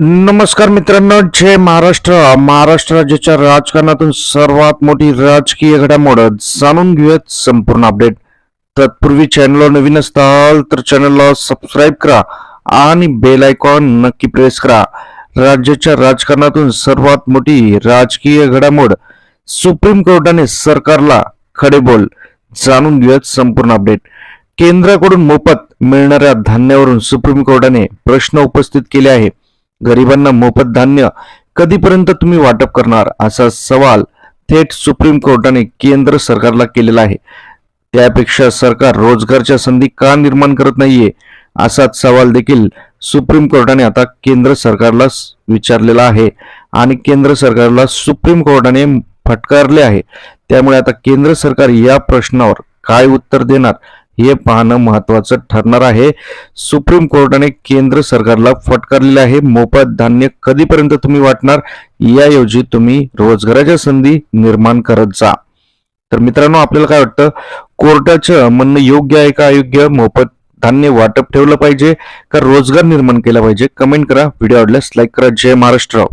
नमस्कार मित्रांनो जय महाराष्ट्र. महाराष्ट्र राज्याच्या राजकारणातून सर्वात मोठी राजकीय घडामोड जाणून घेऊयात संपूर्ण अपडेट तत्पूर्वी चॅनलला नवीन असताल तर चॅनलला सबस्क्राईब करा आणि बेल आयकॉन नक्की प्रेस करा. राज्याच्या राजकारणातून सर्वात मोठी राजकीय घडामोड सुप्रीम कोर्टाने सरकारला खडे बोल जाणून घेऊयात संपूर्ण अपडेट केंद्राकडून मोफत मिळणाऱ्या धान्यावरून सुप्रीम कोर्टाने प्रश्न उपस्थित केले आहे गरिबांना मोफत धान्य कधीपर्यंत तुम्ही वाटप करणार असा सवाल थेट सुप्रीम कोर्टाने केंद्र सरकारला केलेला आहे. त्यापेक्षा सरकार रोजगारच्या संधी का निर्माण करत नाहीये असाच सवाल देखील सुप्रीम कोर्टाने आता केंद्र सरकारला विचारलेला आहे आणि केंद्र सरकारला सुप्रीम कोर्टाने फटकारले आहे. त्यामुळे आता केंद्र सरकार या प्रश्नावर काय उत्तर देणार हे पाहणं महत्वाचं ठरणार आहे. सुप्रीम कोर्टाने केंद्र सरकारला फटकारलेले आहे. मोफत धान्य कधीपर्यंत तुम्ही वाटणार? याऐवजी तुम्ही रोजगाराच्या संधी निर्माण करत जा. तर मित्रांनो आपल्याला काय वाटतं? कोर्टाचं म्हणणं योग्य आहे का अयोग्य? मोफत धान्य वाटप ठेवलं पाहिजे का रोजगार निर्माण केला पाहिजे? कमेंट करा. व्हिडिओ आवडल्यास लाईक करा. जय महाराष्ट्र.